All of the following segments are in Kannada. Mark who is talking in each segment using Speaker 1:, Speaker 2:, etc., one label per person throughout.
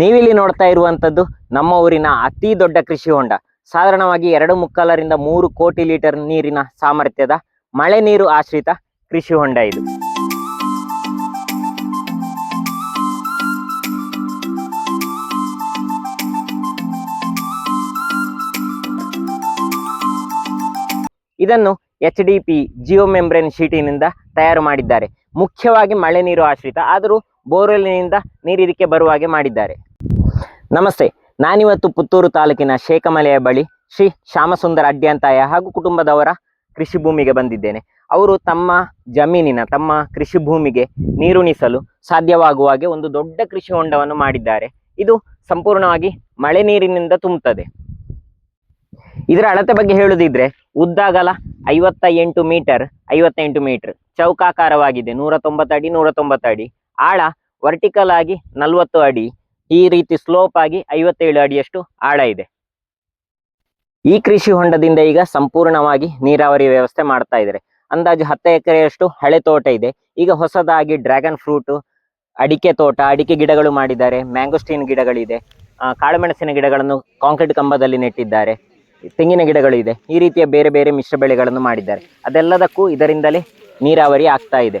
Speaker 1: ನೀವಿಲ್ಲಿ ನೋಡ್ತಾ ಇರುವಂತದ್ದು ನಮ್ಮ ಊರಿನ ಅತಿ ದೊಡ್ಡ ಕೃಷಿ ಹೊಂಡ. ಸಾಧಾರಣವಾಗಿ ಎರಡು ಮುಕ್ಕಾಲರಿಂದ ಮೂರು ಕೋಟಿ ಲೀಟರ್ ನೀರಿನ ಸಾಮರ್ಥ್ಯದ ಮಳೆ ನೀರು ಆಶ್ರಿತ ಕೃಷಿ ಹೊಂಡ ಇದು. ಇದನ್ನು H D P geo membrane ಶೀಟಿನಿಂದ ತಯಾರು ಮಾಡಿದ್ದಾರೆ. ಮುಖ್ಯವಾಗಿ ಮಳೆ ನೀರು ಆಶ್ರಿತ. ಆದರೂ ಬೋರ್ವೆಲ್ನಿಂದ ನೀರು ಇದಕ್ಕೆ ಬರುವ ಹಾಗೆ ಮಾಡಿದ್ದಾರೆ. ನಮಸ್ತೆ, ನಾನಿವತ್ತು ಪುತ್ತೂರು ತಾಲೂಕಿನ ಶೇಖಮಲೆಯ ಬಳಿ ಶ್ರೀ ಶ್ಯಾಮಸುಂದರ ಅಡ್ಡ್ಯಾಂತಾಯ ಹಾಗೂ ಕುಟುಂಬದವರ ಕೃಷಿ ಭೂಮಿಗೆ ಬಂದಿದ್ದೇನೆ. ಅವರು ತಮ್ಮ ಜಮೀನಿನ, ತಮ್ಮ ಕೃಷಿ ಭೂಮಿಗೆ ನೀರುಣಿಸಲು ಸಾಧ್ಯವಾಗುವ ಹಾಗೆ ಒಂದು ದೊಡ್ಡ ಕೃಷಿ ಹೊಂಡವನ್ನು ಮಾಡಿದ್ದಾರೆ. ಇದು ಸಂಪೂರ್ಣವಾಗಿ ಮಳೆ ನೀರಿನಿಂದ ತುಂಬುತ್ತದೆ. ಇದರ ಅಳತೆ ಬಗ್ಗೆ ಹೇಳುದಿದ್ರೆ, ಉದ್ದಾಗಲ ಐವತ್ತ ಎಂಟು ಮೀಟರ್, ಐವತ್ತೆಂಟು ಮೀಟರ್, ಚೌಕಾಕಾರವಾಗಿದೆ ನೂರ ತೊಂಬತ್ತು ಅಡಿ ನೂರ ತೊಂಬತ್ತು ಅಡಿ. ಆಳ ವರ್ಟಿಕಲ್ ಆಗಿ ನಲವತ್ತು ಅಡಿ, ಈ ರೀತಿ ಸ್ಲೋಪ್ ಆಗಿ ಐವತ್ತೇಳು ಅಡಿಯಷ್ಟು ಆಳ ಇದೆ. ಈ ಕೃಷಿ ಹೊಂಡದಿಂದ ಈಗ ಸಂಪೂರ್ಣವಾಗಿ ನೀರಾವರಿ ವ್ಯವಸ್ಥೆ ಮಾಡ್ತಾ ಇದ್ದಾರೆ. ಅಂದಾಜು ಹತ್ತು ಎಕರೆಯಷ್ಟು ಹಳೆ ತೋಟ ಇದೆ. ಈಗ ಹೊಸದಾಗಿ ಡ್ರ್ಯಾಗನ್ ಫ್ರೂಟ್ ಅಡಿಕೆ ತೋಟ, ಅಡಿಕೆ ಗಿಡಗಳು ಮಾಡಿದ್ದಾರೆ. ಮ್ಯಾಂಗೋಸ್ಟೀನ್ ಗಿಡಗಳಿದೆ. ಕಾಳುಮೆಣಸಿನ ಗಿಡಗಳನ್ನು ಕಾಂಕ್ರೀಟ್ ಕಂಬದಲ್ಲಿ ನೆಟ್ಟಿದ್ದಾರೆ. ತೆಂಗಿನ ಗಿಡಗಳು ಇದೆ ಈ ರೀತಿಯ ಬೇರೆ ಬೇರೆ ಮಿಶ್ರ ಬೆಳೆಗಳನ್ನು ಮಾಡಿದ್ದಾರೆ. ಅದೆಲ್ಲದಕ್ಕೂ ಇದರಿಂದಲೇ ನೀರಾವರಿ ಆಗ್ತಾ ಇದೆ.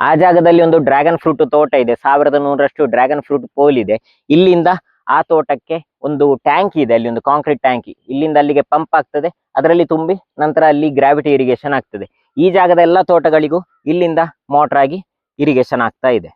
Speaker 1: ಆ ಜಾಗದಲ್ಲಿ ಒಂದು ಡ್ರ್ಯಾಗನ್ ಫ್ರೂಟ್ ತೋಟ ಇದೆ. ಸಾವಿರದ ನೂರಷ್ಟು ಡ್ರ್ಯಾಗನ್ ಫ್ರೂಟ್ ಪೋಲ್ ಇದೆ. ಇಲ್ಲಿಂದ ಆ ತೋಟಕ್ಕೆ ಒಂದು ಟ್ಯಾಂಕ್ ಇದೆ. ಅಲ್ಲಿ ಒಂದು ಕಾಂಕ್ರೀಟ್ ಟ್ಯಾಂಕಿ. ಇಲ್ಲಿಂದ ಅಲ್ಲಿಗೆ ಪಂಪ್ ಆಗ್ತದೆ. ಅದರಲ್ಲಿ ತುಂಬಿ ನಂತರ ಅಲ್ಲಿ ಗ್ರಾವಿಟಿ ಇರಿಗೇಷನ್ ಆಗ್ತದೆ. ಈ ಜಾಗದ ಎಲ್ಲ ತೋಟಗಳಿಗೂ ಇಲ್ಲಿಂದ ಮೋಟರ್ ಆಗಿ ಇರಿಗೇಷನ್ ಆಗ್ತಾ ಇದೆ.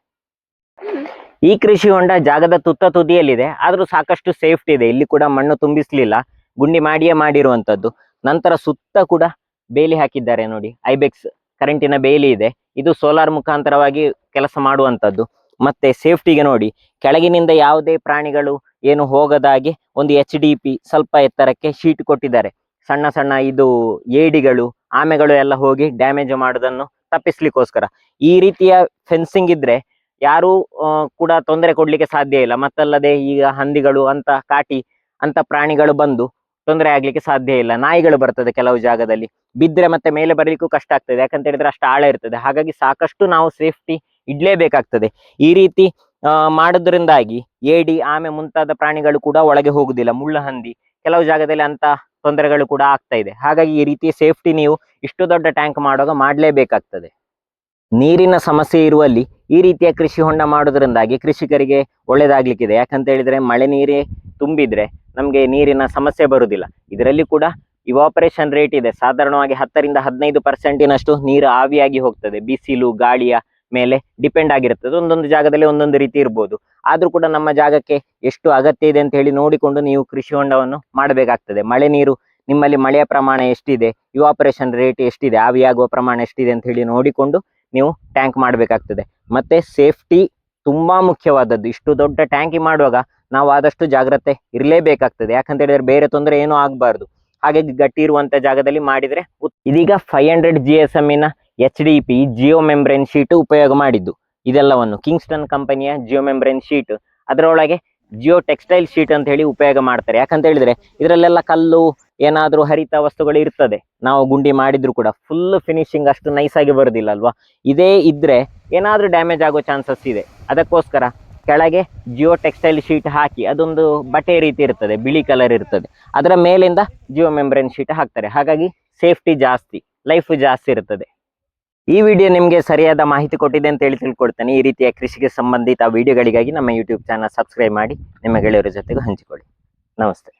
Speaker 1: ಈ ಕೃಷಿ ಹೊಂಡ ಜಾಗದ ತುತ್ತ ತುದಿಯಲ್ಲಿದೆ. ಆದರೂ ಸಾಕಷ್ಟು ಸೇಫ್ಟಿ ಇದೆ. ಇಲ್ಲಿ ಕೂಡ ಮಣ್ಣು ತುಂಬಿಸ್ಲಿಲ್ಲ. ಗುಂಡಿ ಮಾಡಿಯೇ ಮಾಡಿರುವಂಥದ್ದು. ನಂತರ ಸುತ್ತ ಕೂಡ ಬೇಲಿ ಹಾಕಿದ್ದಾರೆ ನೋಡಿ. ಐಬೆಕ್ಸ್ ಕರೆಂಟಿನ ಬೇಲಿ ಇದೆ. ಇದು ಸೋಲಾರ್ ಮುಖಾಂತರವಾಗಿ ಕೆಲಸ ಮಾಡುವಂಥದ್ದು. ಮತ್ತೆ ಸೇಫ್ಟಿಗೆ ನೋಡಿ, ಕೆಳಗಿನಿಂದ ಯಾವುದೇ ಪ್ರಾಣಿಗಳು ಏನು ಹೋಗದಾಗೆ ಒಂದು ಎಚ್ ಡಿ ಪಿ ಸ್ವಲ್ಪ ಎತ್ತರಕ್ಕೆ ಶೀಟ್ ಕೊಟ್ಟಿದ್ದಾರೆ. ಸಣ್ಣ ಸಣ್ಣ ಇದು ಏಡಿಗಳು, ಆಮೆಗಳು ಎಲ್ಲ ಹೋಗಿ ಡ್ಯಾಮೇಜ್ ಮಾಡೋದನ್ನು ತಪ್ಪಿಸ್ಲಿಕ್ಕೋಸ್ಕರ. ಈ ರೀತಿಯ ಫೆನ್ಸಿಂಗ್ ಇದ್ರೆ ಯಾರು ಕೂಡ ತೊಂದರೆ ಕೊಡ್ಲಿಕ್ಕೆ ಸಾಧ್ಯ ಇಲ್ಲ. ಮತ್ತಲ್ಲದೆ ಈಗ ಹಂದಿಗಳು ಅಂತ ಕಾಟಿ, ಅಂತ ಪ್ರಾಣಿಗಳು ಬಂದು ತೊಂದರೆ ಆಗ್ಲಿಕ್ಕೆ ಸಾಧ್ಯ ಇಲ್ಲ. ನಾಯಿಗಳು ಬರ್ತದೆ ಕೆಲವು ಜಾಗದಲ್ಲಿ. ಬಿದ್ದರೆ ಮತ್ತೆ ಮೇಲೆ ಬರಲಿಕ್ಕೂ ಕಷ್ಟ ಆಗ್ತದೆ. ಯಾಕಂತ ಹೇಳಿದ್ರೆ ಅಷ್ಟು ಆಳ ಇರ್ತದೆ. ಹಾಗಾಗಿ ಸಾಕಷ್ಟು ನಾವು ಸೇಫ್ಟಿ ಇಡ್ಲೇಬೇಕಾಗ್ತದೆ. ಈ ರೀತಿ ಮಾಡೋದ್ರಿಂದಾಗಿ ಏಡಿ, ಆಮೆ ಮುಂತಾದ ಪ್ರಾಣಿಗಳು ಕೂಡ ಒಳಗೆ ಹೋಗುದಿಲ್ಲ. ಮುಳ್ಳ ಹಂದಿ, ಕೆಲವು ಜಾಗದಲ್ಲಿ ಅಂತ ತೊಂದರೆಗಳು ಕೂಡ ಆಗ್ತಾ ಇದೆ. ಹಾಗಾಗಿ ಈ ರೀತಿ ಸೇಫ್ಟಿ ನೀವು ಇಷ್ಟು ದೊಡ್ಡ ಟ್ಯಾಂಕ್ ಮಾಡುವಾಗ ಮಾಡಲೇಬೇಕಾಗ್ತದೆ. ನೀರಿನ ಸಮಸ್ಯೆ ಇರುವಲ್ಲಿ ಈ ರೀತಿಯ ಕೃಷಿ ಹೊಂಡ ಮಾಡೋದ್ರಿಂದಾಗಿ ಕೃಷಿಕರಿಗೆ ಒಳ್ಳೇದಾಗ್ಲಿಕ್ಕಿದೆ. ಯಾಕಂತ ಹೇಳಿದ್ರೆ ಮಳೆ ನೀರೇ ತುಂಬಿದ್ರೆ ನಮಗೆ ನೀರಿನ ಸಮಸ್ಯೆ ಬರುವುದಿಲ್ಲ. ಇದರಲ್ಲಿ ಕೂಡ ಇವಾಪರೇಷನ್ ರೇಟ್ ಇದೆ. ಸಾಧಾರಣವಾಗಿ ಹತ್ತರಿಂದ ಹದಿನೈದು ಪರ್ಸೆಂಟಿನಷ್ಟು ನೀರು ಆವಿಯಾಗಿ ಹೋಗ್ತದೆ. ಬಿಸಿಲು, ಗಾಳಿಯ ಮೇಲೆ ಡಿಪೆಂಡ್ ಆಗಿರ್ತದೆ ಒಂದೊಂದು ಜಾಗದಲ್ಲಿ ಒಂದೊಂದು ರೀತಿ ಇರ್ಬೋದು. ಆದರೂ ಕೂಡ ನಮ್ಮ ಜಾಗಕ್ಕೆ ಎಷ್ಟು ಅಗತ್ಯ ಇದೆ ಅಂತ ಹೇಳಿ ನೋಡಿಕೊಂಡು ನೀವು ಕೃಷಿ ಹೊಂಡವನ್ನು ಮಾಡಬೇಕಾಗ್ತದೆ. ಮಳೆ ನೀರು ನಿಮ್ಮಲ್ಲಿ ಮಳೆಯ ಪ್ರಮಾಣ ಎಷ್ಟಿದೆ? ಇವಾಪರೇಷನ್ ರೇಟ್ ಎಷ್ಟಿದೆ? ಆವಿಯಾಗುವ ಪ್ರಮಾಣ ಎಷ್ಟಿದೆ ಅಂತ ಹೇಳಿ ನೋಡಿಕೊಂಡು ನೀವು ಟ್ಯಾಂಕ್ ಮಾಡಬೇಕಾಗ್ತದೆ. ಮತ್ತು ಸೇಫ್ಟಿ ತುಂಬ ಮುಖ್ಯವಾದದ್ದು. ಇಷ್ಟು ದೊಡ್ಡ ಟ್ಯಾಂಕಿ ಮಾಡುವಾಗ ನಾವು ಆದಷ್ಟು ಜಾಗ್ರತೆ ಇರಲೇಬೇಕಾಗ್ತದೆ. ಯಾಕಂತ ಹೇಳಿದ್ರೆ ಬೇರೆ ತೊಂದರೆ ಏನೂ ಆಗಬಾರ್ದು. ಹಾಗೆ ಗಟ್ಟಿ ಇರುವಂಥ ಜಾಗದಲ್ಲಿ ಮಾಡಿದರೆ ಇದೀಗ five hundred G S M H D P geo membrane sheet ಉಪಯೋಗ ಮಾಡಿದ್ದು. ಇದೆಲ್ಲವನ್ನು ಕಿಂಗ್ಸ್ಟನ್ ಕಂಪನಿಯ ಜಿಯೋ ಮೆಂಬ್ರೇನ್ ಶೀಟ್ ಅದರೊಳಗೆ ಜಿಯೋ ಟೆಕ್ಸ್ಟೈಲ್ ಶೀಟ್ ಅಂತ ಹೇಳಿ ಉಪಯೋಗ ಮಾಡ್ತಾರೆ. ಯಾಕಂತ ಹೇಳಿದ್ರೆ ಇದರಲ್ಲೆಲ್ಲ ಕಲ್ಲು ಏನಾದ್ರೂ ಹರಿತ ವಸ್ತುಗಳು ಇರ್ತದೆ. ನಾವು ಗುಂಡಿ ಮಾಡಿದ್ರು ಕೂಡ ಫುಲ್ ಫಿನಿಶಿಂಗ್ ಅಷ್ಟು ನೈಸ್ ಆಗಿ ಬರುದಿಲ್ಲ ಅಲ್ವಾ ಇದೇ ಇದ್ರೆ ಏನಾದರೂ ಡ್ಯಾಮೇಜ್ ಆಗೋ ಚಾನ್ಸಸ್ ಇದೆ. ಅದಕ್ಕೋಸ್ಕರ ಕೆಳಗೆ ಜಿಯೋ ಟೆಕ್ಸ್ಟೈಲ್ ಶೀಟ್ ಹಾಕಿ ಅದೊಂದು ಬಟ್ಟೆ ರೀತಿ ಇರ್ತದೆ, ಬಿಳಿ ಕಲರ್ ಇರ್ತದೆ. ಅದರ ಮೇಲಿಂದ ಜಿಯೋ ಮೆಂಬ್ರೇನ್ ಶೀಟ್ ಹಾಕ್ತಾರೆ. ಹಾಗಾಗಿ ಸೇಫ್ಟಿ ಜಾಸ್ತಿ ಲೈಫ್ ಜಾಸ್ತಿ ಇರ್ತದೆ. ಈ ವಿಡಿಯೋ ನಿಮಗೆ ಸರಿಯಾದ ಮಾಹಿತಿ ಕೊಟ್ಟಿದೆ ಅಂತ ಹೇಳಿ ತಿಳ್ಕೊಡ್ತೇನೆ. ಈ ರೀತಿಯ ಕೃಷಿಗೆ ಸಂಬಂಧಿತ ವಿಡಿಯೋಗಳಿಗಾಗಿ ನಮ್ಮ ಯೂಟ್ಯೂಬ್ ಚಾನಲ್ ಸಬ್ಸ್ಕ್ರೈಬ್ ಮಾಡಿ, ನಿಮ್ಮ ಗೆಳೆಯರ ಜೊತೆಗೂ ಹಂಚಿಕೊಳ್ಳಿ. ನಮಸ್ತೆ.